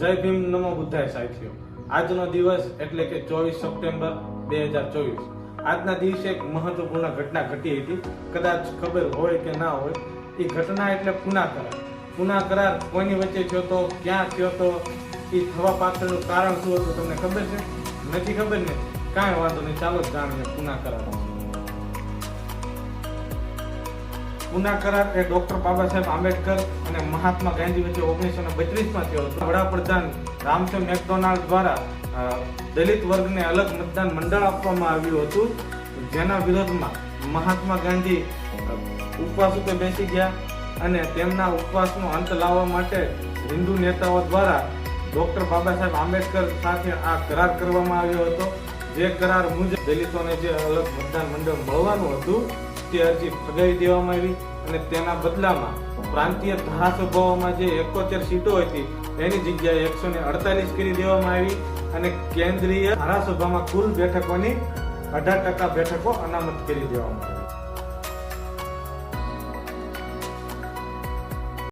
જય ભીમ નમો બુદ્ધાય સાથીઓ આજનો દિવસ એટલે કે ચોવીસ સપ્ટેમ્બર બે હજાર ચોવીસ. આજના દિવસે એક મહત્વપૂર્ણ ઘટના ઘટી હતી. કદાચ ખબર હોય કે ના હોય એ ઘટના એટલે પુના કરાર. પુના કરાર કોઈની વચ્ચે થયો તો ક્યાં થયો તો એ થવા પાછળનું કારણ શું હતું, તમને ખબર છે? નથી ખબર ને? કાંઈ વાંધો નહીં, ચાલો જ જાણીએ પુના કરાર. પુના કરાર એ ડોક્ટર બાબા સાહેબ આંબેડકર અને મહાત્મા ગાંધી વચ્ચે ઓગણીસો ને બત્રીસમાં થયો હતો. વડાપ્રધાન રામસે મેકડોનાલ્ડ દ્વારા દલિત વર્ગને અલગ મતદાન મંડળ આપવામાં આવ્યું હતું. જેના વિરોધમાં મહાત્મા ગાંધી ઉપવાસ ઉપર બેસી ગયા અને તેમના ઉપવાસનો અંત લાવવા માટે હિન્દુ નેતાઓ દ્વારા ડોક્ટર બાબા સાહેબ આંબેડકર સાથે આ કરાર કરવામાં આવ્યો હતો. જે કરાર મુજબ દલિતોને જે અલગ મતદાન મંડળ મળવાનું હતું તે અરજી ફગાવી દેવામાં આવી અને તેના બદલામાં પ્રાંતીય ધારાસભાઓમાં જે એકોતેર સીટો હતી, એની જગ્યાએ એકસો ને અડતાલીસ કરી દેવામાં આવી અને કેન્દ્રીય ધારાસભામાં કુલ બેઠકોની અઢાર ટકા બેઠકો અનામત કરી દેવામાં આવી.